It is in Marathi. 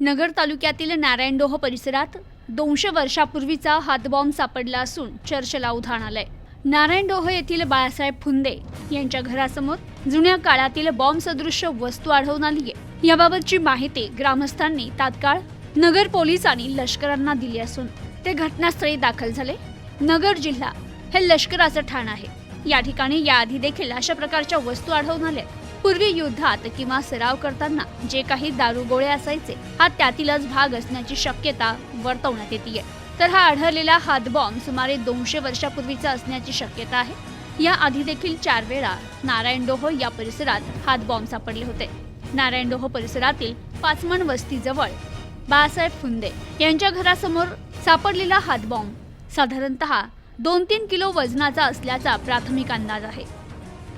नगर तालुक्यातील नारायणडोह परिसरात दोनशे वर्षापूर्वीचा हातबॉम्ब सापडला असून चर्चेला उधाण आलंय. नारायणडोह येथील बाळासाहेब फुंदे यांच्या घरासमोर जुन्या काळातील बॉम्ब सदृश्य वस्तू आढळून आली आहे. याबाबतची माहिती ग्रामस्थांनी तात्काळ नगर पोलिसांनी लष्करांना दिली असून ते घटनास्थळी दाखल झाले. नगर जिल्हा हे लष्कराचं ठाण आहे. या ठिकाणी याआधी देखील अशा प्रकारच्या वस्तू आढळून आल्या पूर्वी युद्धात किंवा सराव करताना जे काही दारुगोळे असायचे हा त्यातीलच भाग असण्याची शक्यता वर्तवण्यात येते तर हा आढळलेला हातबॉम्ब सुमारे दोनशे वर्षापूर्वीचा असण्याची शक्यता आहे. या आधी देखील चार वेळा नारायणडोह या परिसरात हातबॉम्ब सापडले होते. नारायणडोह परिसरातील पाचमण वस्तीजवळ बाळासाहेब फुंदे यांच्या घरासमोर सापडलेला हातबॉम्ब साधारणतः दोन तीन किलो वजनाचा असल्याचा प्राथमिक अंदाज आहे.